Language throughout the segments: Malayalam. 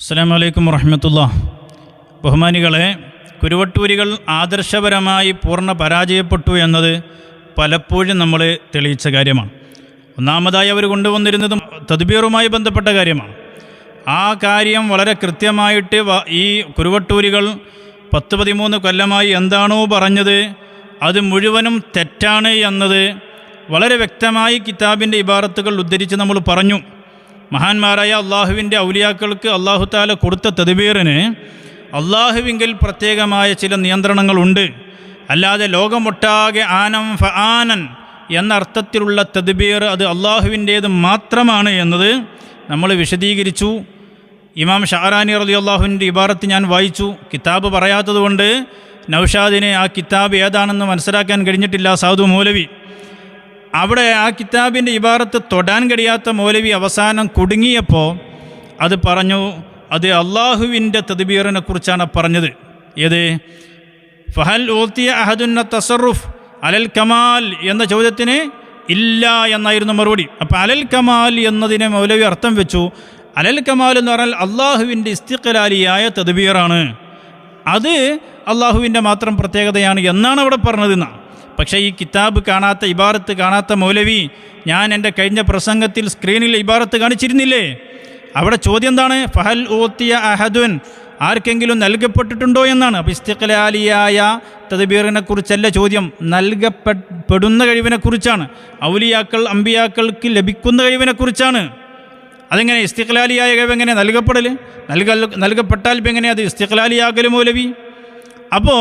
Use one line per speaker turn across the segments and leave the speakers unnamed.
അസ്സാം വലൈക്കും വറഹമത്തുള്ള ബഹുമാനികളെ കുരുവട്ടൂരികൾ ആദർശപരമായി പൂർണ പരാജയപ്പെട്ടു എന്നത് പലപ്പോഴും നമ്മൾ തെളിയിച്ച കാര്യമാണ്. ഒന്നാമതായി അവർ കൊണ്ടുവന്നിരുന്നതും തദ്ബീറുമായി ബന്ധപ്പെട്ട കാര്യമാണ്. ആ കാര്യം വളരെ കൃത്യമായിട്ട് ഈ കുരുവട്ടൂരികൾ പത്ത് പതിമൂന്ന് കൊല്ലമായി എന്താണോ പറഞ്ഞത് അത് മുഴുവനും തെറ്റാണ് എന്നത് വളരെ വ്യക്തമായി കിതാബിന്റെ ഇബാറത്തുകൾ ഉദ്ധരിച്ച് നമ്മൾ പറഞ്ഞു. മഹാന്മാരായ അള്ളാഹുവിന്റെ ഔലിയാക്കൾക്ക് അള്ളാഹു താല കൊടുത്ത തദ്ബീറിന് അള്ളാഹുവിങ്കിൽ പ്രത്യേകമായ ചില നിയന്ത്രണങ്ങളുണ്ട്. അല്ലാതെ ലോകമൊട്ടാകെ ആനം ഫ ആനൻ എന്ന അർത്ഥത്തിലുള്ള തദ്ബീർ അത് അള്ളാഹുവിന്റേത് മാത്രമാണ് എന്നത് നമ്മൾ വിശദീകരിച്ചു. ഇമാം ഷാറാനി റലി അള്ളാഹുവിന്റെ ഇബാറത്ത് ഞാൻ വായിച്ചു. കിതാബ് പറയാത്തതുകൊണ്ട് നൗഷാദിനെ ആ കിതാബ് ഏതാണെന്ന് മനസ്സിലാക്കാൻ കഴിഞ്ഞിട്ടില്ല സാധു മൗലവി. അവിടെ ആ കിതാബിന്റെ ഇബാറത്ത് തൊടാൻ കഴിയാത്ത മൗലവി അവസാനം കുടുങ്ങിയപ്പോൾ അത് പറഞ്ഞു അത് അള്ളാഹുവിന്റെ തദ്ബീറിനെ കുറിച്ചാണ് പറഞ്ഞത്. ഏത്? ഫഹൽ ഓത്തിയ അഹദുന്ന തസറുഫ് അലൽ കമാൽ എന്ന ചോദ്യത്തിന് ഇല്ല എന്നായിരുന്നു മറുപടി. അപ്പം അലൽ കമാൽ എന്നതിനെ മൗലവി അർത്ഥം വെച്ചു. അലൽ കമാൽ എന്ന് പറഞ്ഞാൽ അള്ളാഹുവിന്റെ ഇസ്തിഖലാലിയായ തദ്ബീറാണ്. അത് അള്ളാഹുവിന്റെ മാത്രം പ്രത്യേകതയാണ് എന്നാണ് അവിടെ പറഞ്ഞതെന്നാണ് പക്ഷേ ഈ കിതാബ് കാണാത്ത ഇബാറത്ത് കാണാത്ത മൗലവി ഞാൻ എന്റെ കഴിഞ്ഞ പ്രസംഗത്തിൽ സ്ക്രീനിൽ ഇബാറത്ത് കാണിച്ചിരുന്നില്ലേ? അവിടെ ചോദ്യം എന്താണ്? ഫഹൽ ഓത്തിയ അഹദുൻ ആർക്കെങ്കിലും നൽകപ്പെട്ടിട്ടുണ്ടോ എന്നാണ്. അപ്പോൾ ഇസ്തിഖലാലിയായ തദ്ബീറിനെക്കുറിച്ചല്ല ചോദ്യം. നൽകപ്പെടുന്ന കഴിവിനെക്കുറിച്ചാണ് ഔലിയാക്കൾ അമ്പിയാക്കൾക്ക് ലഭിക്കുന്ന കഴിവിനെക്കുറിച്ചാണ് അതെങ്ങനെ? ഇസ്തിഖലാലിയായ കഴിവ് എങ്ങനെ നൽകപ്പെടൽ നൽക നൽകപ്പെട്ടാൽ ഇപ്പം എങ്ങനെ അത് ഇസ്തിഖലാലിയാകൽ മൗലവി? അപ്പോൾ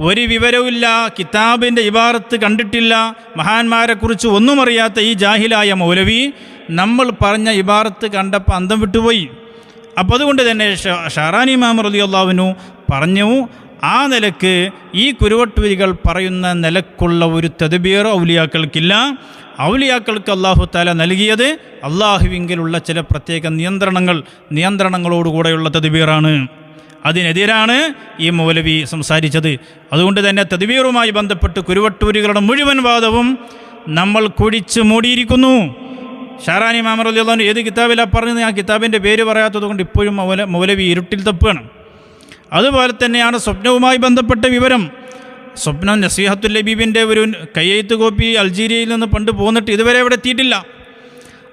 ഒരു വിവരവുമില്ല കിതാബിന്റെ ഇബാറത്ത് കണ്ടിട്ടില്ല മഹാന്മാരെക്കുറിച്ച് ഒന്നും അറിയാത്ത ഈ ജാഹിലായ മൗലവി നമ്മൾ പറഞ്ഞ ഇബാറത്ത് കണ്ടപ്പോൾ അന്തം വിട്ടുപോയി. അപ്പോൾ അതുകൊണ്ട് തന്നെ ഷാറാനി മാം റലി അള്ളാവിനു പറഞ്ഞു ആ നിലയ്ക്ക് ഈ കുരുവട്ടുവരികൾ പറയുന്ന നിലക്കുള്ള ഒരു തദ്ബീർ ഔലിയാക്കൾക്കില്ല. ഔലിയാക്കൾക്ക് അള്ളാഹു താല നൽകിയത് അള്ളാഹുവിങ്കിലുള്ള ചില പ്രത്യേക നിയന്ത്രണങ്ങൾ നിയന്ത്രണങ്ങളോടുകൂടെയുള്ള തദ്ബീറാണ്. അതിനെതിരാണ് ഈ മൗലവി സംസാരിച്ചത്. അതുകൊണ്ട് തന്നെ തദ്വീറുമായി ബന്ധപ്പെട്ട് കുരുവട്ടൂരികളുടെ മുഴുവൻ വാദവും നമ്മൾ കുഴിച്ച് മൂടിയിരിക്കുന്നു. ഷാറാനി മാമറുദ്ദാൻ ഏത് കിതാബിലാണ് പറഞ്ഞത്? ആ കിതാബിന്റെ പേര് പറയാത്തത് കൊണ്ട് ഇപ്പോഴും മൗല മൗലവി ഇരുട്ടിൽ തപ്പുകയാണ്. അതുപോലെ തന്നെയാണ് സ്വപ്നവുമായി ബന്ധപ്പെട്ട വിവരം. സ്വപ്നം നസീഹത്തുൽ ലബീബിന്റെ ഒരു കയ്യെഴുത്ത് കോപ്പി അൾജീരിയയിൽ നിന്ന് പണ്ട് പോന്നിട്ട് ഇതുവരെ ഇവിടെ എത്തിയിട്ടില്ല.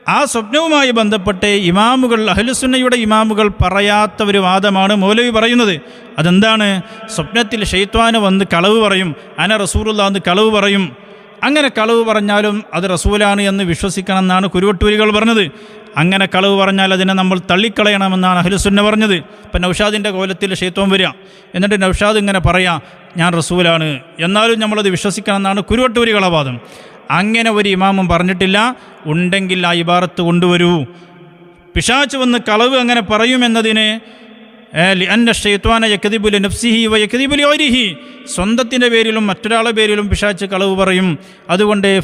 ആ സ്വപ്നവുമായി ബന്ധപ്പെട്ട് ഇമാമുകൾ അഹലുസുന്നയുടെ ഇമാമുകൾ പറയാത്ത ഒരു വാദമാണ് മൗലവി പറയുന്നത്. അതെന്താണ്? സ്വപ്നത്തിൽ ഷെയ്ത്വാന് വന്ന് കളവ് പറയും. അന റസൂറുള്ള എന്ന് കളവ് പറയും. അങ്ങനെ കളവ് പറഞ്ഞാലും അത് റസൂലാണ് എന്ന് വിശ്വസിക്കണം എന്നാണ് കുരുവട്ടൂരികൾ പറഞ്ഞത്. അങ്ങനെ കളവ് പറഞ്ഞാൽ അതിനെ നമ്മൾ തള്ളിക്കളയണമെന്നാണ് അഹ്ലുസുന്ന പറഞ്ഞത്. ഇപ്പം നൗഷാദിന്റെ കോലത്തിൽ ഷെയ്ത്വം വരിക. എന്നിട്ട് നൗഷാദ് ഇങ്ങനെ പറയാം ഞാൻ റസൂലാണ്. എന്നാലും നമ്മളത് വിശ്വസിക്കണം എന്നാണ് കുരുവട്ടൂരികളെ വാദം. അങ്ങനെ ഒരു ഇമാമും പറഞ്ഞിട്ടില്ല. ഉണ്ടെങ്കിൽ ആ ഇബാറത്ത് കൊണ്ടുവരൂ. പിശാച്ച് വന്ന് കളവ് അങ്ങനെ പറയുമെന്നതിന് സ്വന്തത്തിന്റെ പേരിലും മറ്റൊരാളുടെ പേരിലും പിശാച്ച് കളവ് പറയും. അതുകൊണ്ട്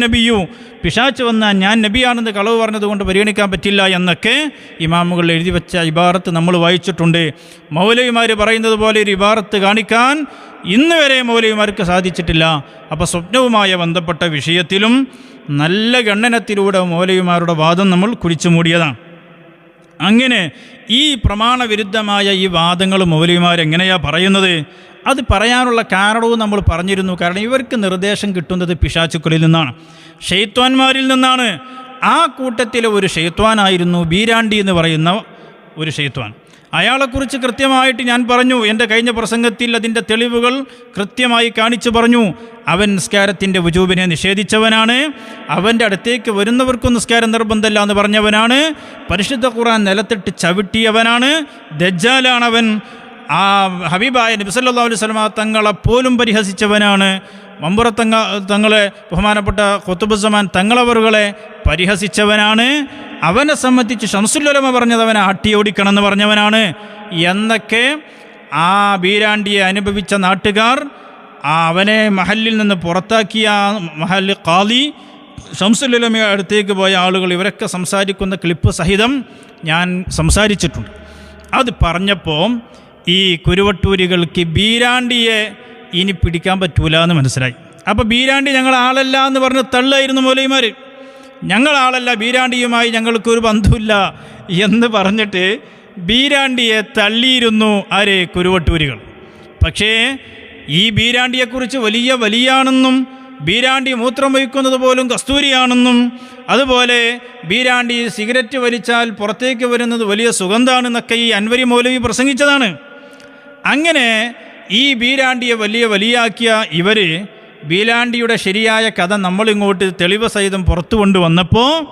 നബിയു. പിശാച്ച് വന്ന ഞാൻ നബിയാണെന്ന് കളവ് പറഞ്ഞതുകൊണ്ട് പരിഗണിക്കാൻ പറ്റില്ല എന്നൊക്കെ ഇമാമുകൾ എഴുതി വെച്ച ഇബാറത്ത് നമ്മൾ വായിച്ചിട്ടുണ്ട്. മൗലവിമാർ പറയുന്നത് പോലെ ഒരു ഇബാറത്ത് കാണിക്കാൻ ഇന്ന് വരെ മൗലവിമാർക്ക് സാധിച്ചിട്ടില്ല. അപ്പോൾ സ്വപ്നവുമായ ബന്ധപ്പെട്ട വിഷയത്തിലും നല്ല ഗണ്ണനത്തിലൂടെ മൗലവിമാരുടെ വാദം നമ്മൾ കുഴിച്ചു മൂടിയതാണ്. അങ്ങനെ ഈ പ്രമാണവിരുദ്ധമായ ഈ വാദങ്ങൾ മൗലവിമാരെങ്ങനെയാണ് പറയുന്നത്? അത് പറയാനുള്ള കാരണവും നമ്മൾ പറഞ്ഞിരുന്നു. കാരണം ഇവർക്ക് നിർദ്ദേശം കിട്ടുന്നത് പിശാചുക്കളിൽ നിന്നാണ്. ഷെയ്ത്വാന്മാരിൽ നിന്നാണ്. ആ കൂട്ടത്തിലെ ഒരു ഷെയ്ത്വാനായിരുന്നു ബീരാണ്ടി എന്ന് പറയുന്ന ഒരു ഷെയ്ത്വാൻ. അയാളെക്കുറിച്ച് കൃത്യമായിട്ട് ഞാൻ പറഞ്ഞു. എന്റെ കഴിഞ്ഞ പ്രസംഗത്തിൽ അതിന്റെ തെളിവുകൾ കൃത്യമായി കാണിച്ചു പറഞ്ഞു. അവൻ നിസ്കാരത്തിന്റെ വുജൂബിനെ നിഷേധിച്ചവനാണ്. അവന്റെ അടുത്തേക്ക് വരുന്നവർക്കും നിസ്കാരം നിർബന്ധമല്ല എന്ന് പറഞ്ഞവനാണ്. പരിശുദ്ധ ഖുറാൻ നിലത്തിട്ട് ചവിട്ടിയവനാണ്. ദജ്ജാലാണവൻ. ആ ഹബീബായ നബിസല്ലാ അലൈഹി സ്വലമ തങ്ങളെ പോലും പരിഹസിച്ചവനാണ്. മമ്പുറത്തങ്ങ തങ്ങളെ ബഹുമാനപ്പെട്ട കൊത്തുബുസമാൻ തങ്ങളവറുകളെ പരിഹസിച്ചവനാണ്. അവനെ സംബന്ധിച്ച് ഷംസുല്ലുലമ പറഞ്ഞത് അവനെ ആട്ടിയോടിക്കണം എന്ന് പറഞ്ഞവനാണ്. എന്നൊക്കെ ആ ബീരാണ്ടിയെ അനുഭവിച്ച നാട്ടുകാർ ആ അവനെ മഹലിൽ നിന്ന് പുറത്താക്കിയ മഹൽ കാലി ഷംസുല്ലുലമ അടുത്തേക്ക് പോയ ആളുകൾ ഇവരൊക്കെ സംസാരിക്കുന്ന ക്ലിപ്പ് സഹിതം ഞാൻ സംസാരിച്ചിട്ടുണ്ട്. അത് പറഞ്ഞപ്പോൾ ഈ കുരുവട്ടൂരികൾക്ക് ബീരാണ്ടിയെ ഇനി പിടിക്കാൻ പറ്റൂല എന്ന് മനസ്സിലായി. അപ്പോൾ ബീരാണ്ടി ഞങ്ങൾ ആളല്ല എന്ന് പറഞ്ഞ് തള്ളായിരുന്നു മൗലൈമാർ ഞങ്ങളാളല്ല ബീരാണ്ടിയുമായി ഞങ്ങൾക്കൊരു ബന്ധമില്ല എന്ന് പറഞ്ഞിട്ട് ബീരാണ്ടിയെ തള്ളിയിരുന്നു ആരെ? കുരുവട്ടൂരികൾ. പക്ഷേ ഈ ബീരാണ്ടിയെക്കുറിച്ച് വലിയ വലിയാണെന്നും ബീരാണ്ടി മൂത്രം വഹിക്കുന്നത് പോലും കസ്തൂരിയാണെന്നും അതുപോലെ ബീരാണ്ടി സിഗരറ്റ് വലിച്ചാൽ പുറത്തേക്ക് വരുന്നത് വലിയ സുഗന്ധമാണെന്നൊക്കെ ഈ അൻവരി മൗലവി പ്രസംഗിച്ചതാണ്. അങ്ങനെ ഈ ബീരാണ്ടിയെ വലിയ വലിയാക്കിയ ഇവർ ബീരാണ്ടിയുടെ ശരിയായ കഥ നമ്മളിങ്ങോട്ട് തെളിവ് സഹിതം പുറത്തു കൊണ്ടുവന്നപ്പോൾ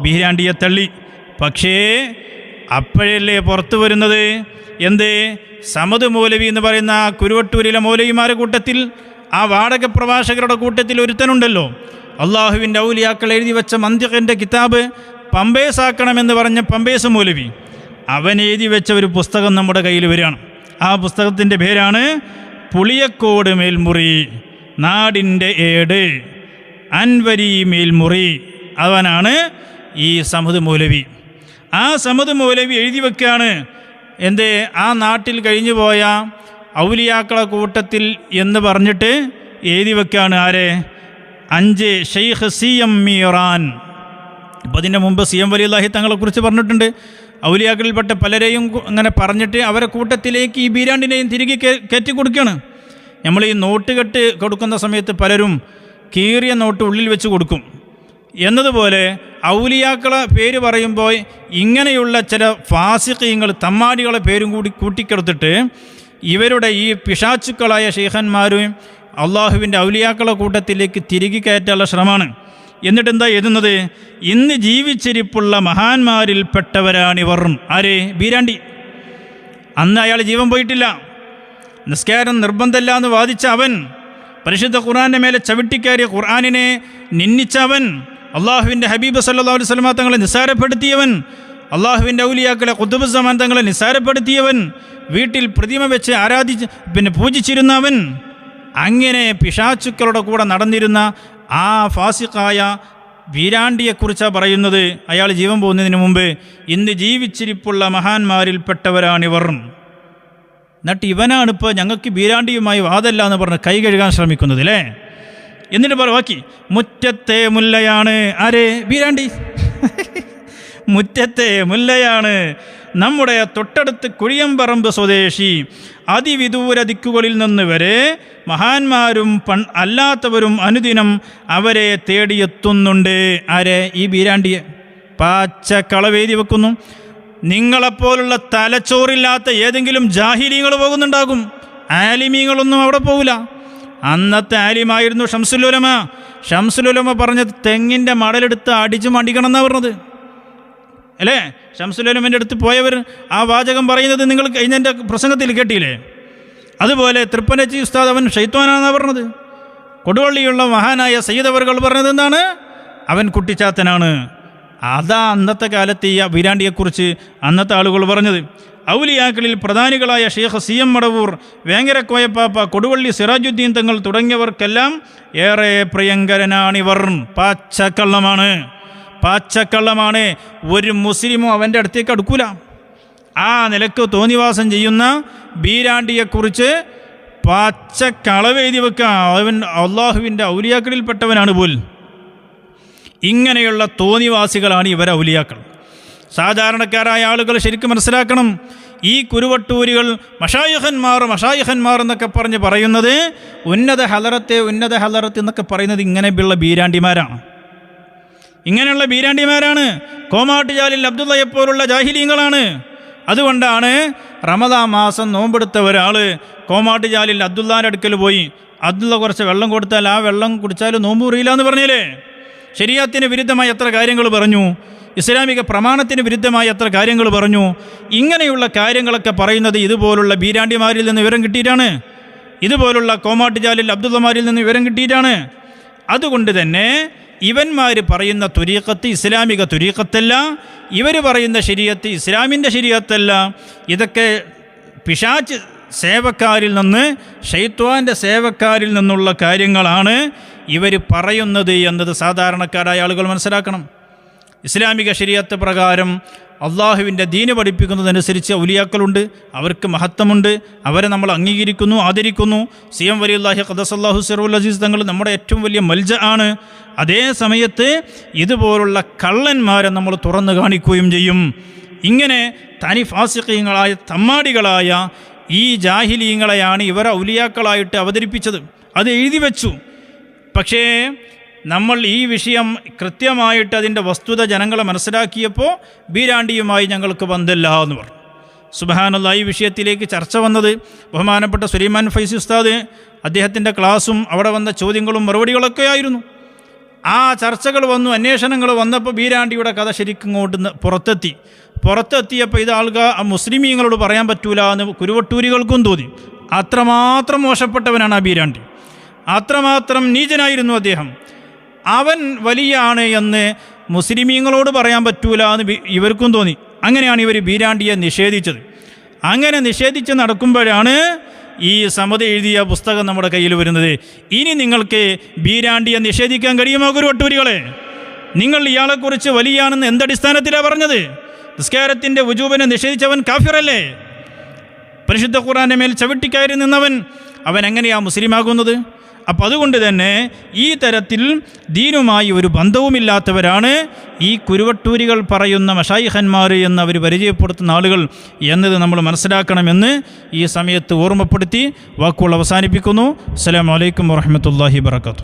ബീരാണ്ടിയെ തള്ളി. പക്ഷേ അപ്പോഴല്ലേ പുറത്തു വരുന്നത്? എന്ത്? സമത് മൗലവി എന്ന് പറയുന്ന ആ കുരുവട്ടൂരിലെ മൗലവിമാരുടെ കൂട്ടത്തിൽ ആ വാടക പ്രഭാഷകരുടെ കൂട്ടത്തിൽ ഒരുത്തനുണ്ടല്ലോ. അള്ളാഹുവിന്റെ ഔലിയാക്കൾ എഴുതി വെച്ച മന്ദിഖന്റെ കിതാബ് പമ്പേസാക്കണമെന്ന് പറഞ്ഞ പമ്പേസ് മൗലവി. അവൻ എഴുതി വെച്ച ഒരു പുസ്തകം നമ്മുടെ കയ്യിൽ വരികയാണ്. ആ പുസ്തകത്തിന്റെ പേരാണ് പുളിയക്കോട് മേൽമുറി. നാടിന്റെ ഏട്. അൻവരി മേൽമുറി അവനാണ് ഈ സമത് മൗലവി. ആ സമത് മൗലവി എഴുതി വെക്കുകയാണ് എന്ത്? ആ നാട്ടിൽ കഴിഞ്ഞു പോയ ഔലിയാക്കളെ കൂട്ടത്തിൽ എന്ന് പറഞ്ഞിട്ട് എഴുതി വെക്കുകയാണ് ആരെ? അഞ്ച് ഷെയ്ഖ് സി എം മീറാൻ അപ്പോൾ അതിന്റെ മുമ്പ് സി എം വലിയല്ലാഹി തങ്ങളെക്കുറിച്ച് പറഞ്ഞിട്ടുണ്ട്. ഔലിയാക്കളിൽപ്പെട്ട പലരെയും അങ്ങനെ പറഞ്ഞിട്ട് അവരെ കൂട്ടത്തിലേക്ക് ഈ ബീരാണ്ടിനെയും തിരികെ കയറ്റി കൊടുക്കുകയാണ്. നമ്മൾ ഈ നോട്ട് കെട്ട് കൊടുക്കുന്ന സമയത്ത് പലരും കീറിയ നോട്ട് ഉള്ളിൽ വെച്ച് കൊടുക്കും. എന്നതുപോലെ ഔലിയാക്കളെ പേര് പറയുമ്പോൾ ഇങ്ങനെയുള്ള ചില ഫാസിഖീങ്ങൾ തമ്മാടികളെ പേരും കൂടി കൂട്ടിക്കെടുത്തിട്ട് ഇവരുടെ ഈ പിശാച്ചുക്കളായ ഷെയ്ഖന്മാരും അള്ളാഹുവിന്റെ ഔലിയാക്കളെ കൂട്ടത്തിലേക്ക് തിരികെ കയറ്റാനുള്ള ശ്രമമാണ്. എന്നിട്ട് എന്താ എഴുതുന്നത്? ഇന്ന് ജീവിച്ചിരിപ്പുള്ള മഹാന്മാരിൽപ്പെട്ടവരാണിവർ. ആര്? ബീരാണ്ടി. അന്ന് അയാൾ ജീവൻ പോയിട്ടില്ല. നിസ്കാരം നിർബന്ധമില്ല എന്ന് വാദിച്ച അവൻ പരിശുദ്ധ ഖുർആാന്റെ മേലെ ചവിട്ടിക്കയറിയ ഖുർആാനിനെ നിന്നിച്ച അവൻ അള്ളാഹുവിന്റെ ഹബീബ് സല്ലാ അലൈഹി സ്വലമ തങ്ങളെ നിസ്സാരപ്പെടുത്തിയവൻ അള്ളാഹുവിന്റെ ഔലിയാക്കളെ കുത്തുബുസമാൻ തങ്ങളെ നിസ്സാരപ്പെടുത്തിയവൻ വീട്ടിൽ പ്രതിമ വെച്ച് ആരാധിച്ച് പിന്നെ പൂജിച്ചിരുന്നവൻ അങ്ങനെ പിശാചുക്കളുടെ കൂടെ നടന്നിരുന്ന ആ ഫാസിഖായ വീരാണ്ടിയെക്കുറിച്ചാണ് പറയുന്നത്. അയാൾ ജീവൻ പോകുന്നതിന് മുമ്പ് ഇന്ന് ജീവിച്ചിരിപ്പുള്ള മഹാന്മാരിൽപ്പെട്ടവരാണിവർ. എന്നിട്ട് ഇവനാണ് ഇപ്പോൾ ഞങ്ങൾക്ക് ബീരാണ്ടിയുമായി വാദല്ല എന്ന് പറഞ്ഞ് കൈ കഴുകാൻ ശ്രമിക്കുന്നത് അല്ലേ എന്നിട്ട് പറ ബാക്കി മുറ്റത്തെ മുല്ലയാണ് ആരെ? ബീരാണ്ടി. മുറ്റത്തെ മുല്ലയാണ് നമ്മുടെ തൊട്ടടുത്ത് കുഴിയമ്പറമ്പ് സ്വദേശി. അതിവിദൂര ദിക്കുകളിൽ നിന്ന് വരെ മഹാന്മാരും പൺ അല്ലാത്തവരും അനുദിനം അവരെ തേടിയെത്തുന്നുണ്ട്. ആരെ? ഈ ബീരാണ്ടിയെ. പാച്ച കളവേദി വെക്കുന്നു. നിങ്ങളെപ്പോലുള്ള തലച്ചോറില്ലാത്ത ഏതെങ്കിലും ജാഹിലീങ്ങൾ പോകുന്നുണ്ടാകും. ആലിമീങ്ങളൊന്നും അവിടെ പോകില്ല അന്നത്തെ ആലിമായിരുന്നു ഷംസുലുലമ. ഷംസുലുലമ പറഞ്ഞത് തെങ്ങിന്റെ മടലെടുത്ത് അടിച്ച് മടിക്കണം എന്നാണ് പറഞ്ഞത്. അല്ലേ? ഷംസുലുലമന്റെ അടുത്ത് പോയവർ ആ വാചകം പറയുന്നത് നിങ്ങൾ കഴിഞ്ഞ എന്റെ പ്രസംഗത്തിൽ കേട്ടില്ലേ? അതുപോലെ തൃപ്പനച്ചി ഉസ്താദ് അവൻ ഷെയ്ത്വാനാണെന്നാണ് പറഞ്ഞത്. കൊടുവള്ളിയുള്ള മഹാനായ സയ്യിദ് അവർ പറഞ്ഞത് എന്താണ്? അവൻ കുട്ടിച്ചാത്തനാണ്. അതാ അന്നത്തെ കാലത്തെ ഈ വീരാണ്ടിയെക്കുറിച്ച് അന്നത്തെ ആളുകൾ പറഞ്ഞത്. ഔലിയാക്കളിൽ പ്രധാനികളായ ഷെയ്ഖ് സി എം മടവൂർ വേങ്ങരക്കോയപ്പാപ്പ കൊടുവള്ളി സിറാജുദ്ദീൻ തങ്ങൾ തുടങ്ങിയവർക്കെല്ലാം ഏറെ പ്രിയങ്കരനാണിവർ. പാച്ചക്കള്ളമാണ്. പാച്ചക്കള്ളമാണ്. ഒരു മുസ്ലിമും അവന്റെ അടുത്തേക്ക് അടുക്കൂല. ആ നിലയ്ക്ക് തോന്നിവാസം ചെയ്യുന്ന ബീരാണ്ടിയെക്കുറിച്ച് പാച്ചക്കളവ് എഴുതി വെക്കുക അവൻ അള്ളാഹുവിന്റെ ഔലിയാക്കളിൽപ്പെട്ടവനാണ് പോൽ ഇങ്ങനെയുള്ള തോന്നിവാസികളാണ് ഇവർ ഔലിയാക്കൾ. സാധാരണക്കാരായ ആളുകൾ ശരിക്കും മനസ്സിലാക്കണം ഈ കുരുവട്ടൂരികൾ മഷായുഹന്മാർ മഷായുഹന്മാർ എന്നൊക്കെ പറഞ്ഞ് പറയുന്നത് ഉന്നത ഹലറത്തെ ഉന്നത ഹലറത്ത് എന്നൊക്കെ പറയുന്നത് ഇങ്ങനെയുള്ള ബീരാണ്ടിമാരാണ്. ഇങ്ങനെയുള്ള ബീരാണ്ടിമാരാണ്. കോമാട്ടുചാലിൽ അബ്ദുള്ളയെപ്പോലുള്ള ജാഹിലീങ്ങളാണ്. അതുകൊണ്ടാണ് റമദാ മാസം നോമ്പെടുത്ത ഒരാൾ കോമാട്ടുചാലിൽ അബ്ദുള്ളാന്റെ അടുക്കൽ പോയി അബ്ദുള്ള കുറച്ച് വെള്ളം കൊടുത്താൽ ആ വെള്ളം കുടിച്ചാൽ നോമ്പ് മുറിയില്ല എന്ന് പറഞ്ഞില്ലേ? ശരീരത്തിന് വിരുദ്ധമായി എത്ര കാര്യങ്ങൾ പറഞ്ഞു. ഇസ്ലാമിക പ്രമാണത്തിന് വിരുദ്ധമായി എത്ര കാര്യങ്ങൾ പറഞ്ഞു. ഇങ്ങനെയുള്ള കാര്യങ്ങളൊക്കെ പറയുന്നത് ഇതുപോലുള്ള ബീരാണ്ടിമാരിൽ നിന്ന് വിവരം കിട്ടിയിട്ടാണ്. ഇതുപോലുള്ള കോമാട്ടുചാലിൽ അബ്ദുള്ളമാരിൽ നിന്ന് വിവരം കിട്ടിയിട്ടാണ്. അതുകൊണ്ട് തന്നെ ഇവന്മാർ പറയുന്ന തുരീക്കത്ത് ഇസ്ലാമിക തുരീക്കത്തല്ല ഇവർ പറയുന്ന ശരീരത്ത് ഇസ്ലാമിന്റെ ശരീരത്തല്ല ഇതൊക്കെ പിശാച്ച് സേവക്കാരിൽ നിന്ന് ഷെയ്ത്വാന്റെ സേവക്കാരിൽ നിന്നുള്ള കാര്യങ്ങളാണ് ഇവർ പറയുന്നത് എന്നത് സാധാരണക്കാരായ ആളുകൾ മനസ്സിലാക്കണം. ഇസ്ലാമിക ശരീരത്തെ പ്രകാരം അള്ളാഹുവിന്റെ ദീന് പഠിപ്പിക്കുന്നതനുസരിച്ച് ഔലിയാക്കളുണ്ട് അവർക്ക് മഹത്വമുണ്ട് അവരെ നമ്മൾ അംഗീകരിക്കുന്നു ആദരിക്കുന്നു. സി എം വലിയുല്ലാഹി ഖദസല്ലാഹു സിറുൽ അസീസ് തങ്ങൾ നമ്മുടെ ഏറ്റവും വലിയ മൽജ ആണ്. അതേ സമയത്ത് ഇതുപോലുള്ള കള്ളന്മാരെ നമ്മൾ തുറന്നു കാണിക്കുകയും ചെയ്യും. ഇങ്ങനെ തനി ഫാസിഖീങ്ങളായ തമ്മാടികളായ ഈ ജാഹിലീങ്ങളെയാണ് ഇവർ ഔലിയാക്കളായിട്ട് അവതരിപ്പിച്ചത്. അത് എഴുതി വച്ചു. പക്ഷേ നമ്മൾ ഈ വിഷയം കൃത്യമായിട്ട് അതിന്റെ വസ്തുത ജനങ്ങളെ മനസ്സിലാക്കിയപ്പോൾ ബീരാണ്ടിയുമായി ഞങ്ങൾക്ക് ബന്ധമില്ല എന്ന് പറഞ്ഞു. സുബഹാനുള്ള ഈ വിഷയത്തിലേക്ക് ചർച്ച വന്നത് ബഹുമാനപ്പെട്ട സുലൈമാൻ ഫൈസി ഉസ്താദ് അദ്ദേഹത്തിന്റെ ക്ലാസ്സും അവിടെ വന്ന ചോദ്യങ്ങളും മറുപടികളൊക്കെ ആയിരുന്നു. ആ ചർച്ചകൾ വന്നു അന്വേഷണങ്ങൾ വന്നപ്പോൾ ബീരാണ്ടിയുടെ കഥ ശരിക്കും ഇങ്ങോട്ട് പുറത്തെത്തി. പുറത്തെത്തിയപ്പോൾ ഇത് ആൾക്കാർ മുസ്ലിമീങ്ങളോട് പറയാൻ പറ്റൂല എന്ന് കുരുവട്ടൂരികൾക്കും തോന്നി. അത്രമാത്രം മോശപ്പെട്ടവനാണ് അബീരാണ്ടി അത്രമാത്രം നീചനായിരുന്നു അദ്ദേഹം. അവൻ വലിയാണ് എന്ന് മുസ്ലിമീങ്ങളോട് പറയാൻ പറ്റൂല എന്ന് ഇവർക്കും തോന്നി. അങ്ങനെയാണ് ഇവർ ബീരാണ്ടിയെ നിഷേധിച്ചത്. അങ്ങനെ നിഷേധിച്ച് നടക്കുമ്പോഴാണ് ഈ സമത എഴുതിയ പുസ്തകം നമ്മുടെ കയ്യിൽ വരുന്നത്. ഇനി നിങ്ങൾക്ക് ബീരാണ്ടിയെ നിഷേധിക്കാൻ കഴിയുമോ ഗുരുവട്ടൂരികളെ നിങ്ങൾ ഇയാളെക്കുറിച്ച് വലിയാണെന്ന് എന്തടിസ്ഥാനത്തിലാണ് പറഞ്ഞത്? നിസ്കാരത്തിന്റെ വുജൂബിനെ നിഷേധിച്ചവൻ കാഫിറല്ലേ? പരിശുദ്ധ ഖുറാന്റെ മേൽ ചവിട്ടിക്കയറി നിന്നവൻ അവൻ എങ്ങനെയാ മുസ്ലിമാകുന്നത്? അപ്പം അതുകൊണ്ട് തന്നെ ഈ തരത്തിൽ ദീനുമായി ഒരു ബന്ധവുമില്ലാത്തവരാണ് ഈ കുരുവട്ടൂരികൾ പറയുന്ന മഷായിഹന്മാർ എന്ന് അവർ പരിചയപ്പെടുത്തുന്ന ആളുകൾ എന്നത് നമ്മൾ മനസ്സിലാക്കണമെന്ന് ഈ സമയത്ത് ഓർമ്മപ്പെടുത്തി വാക്കുകൾ അവസാനിപ്പിക്കുന്നു. അസ്സാം വലൈക്കും വാഹമത്തല്ലാഹി വർക്കാത്തു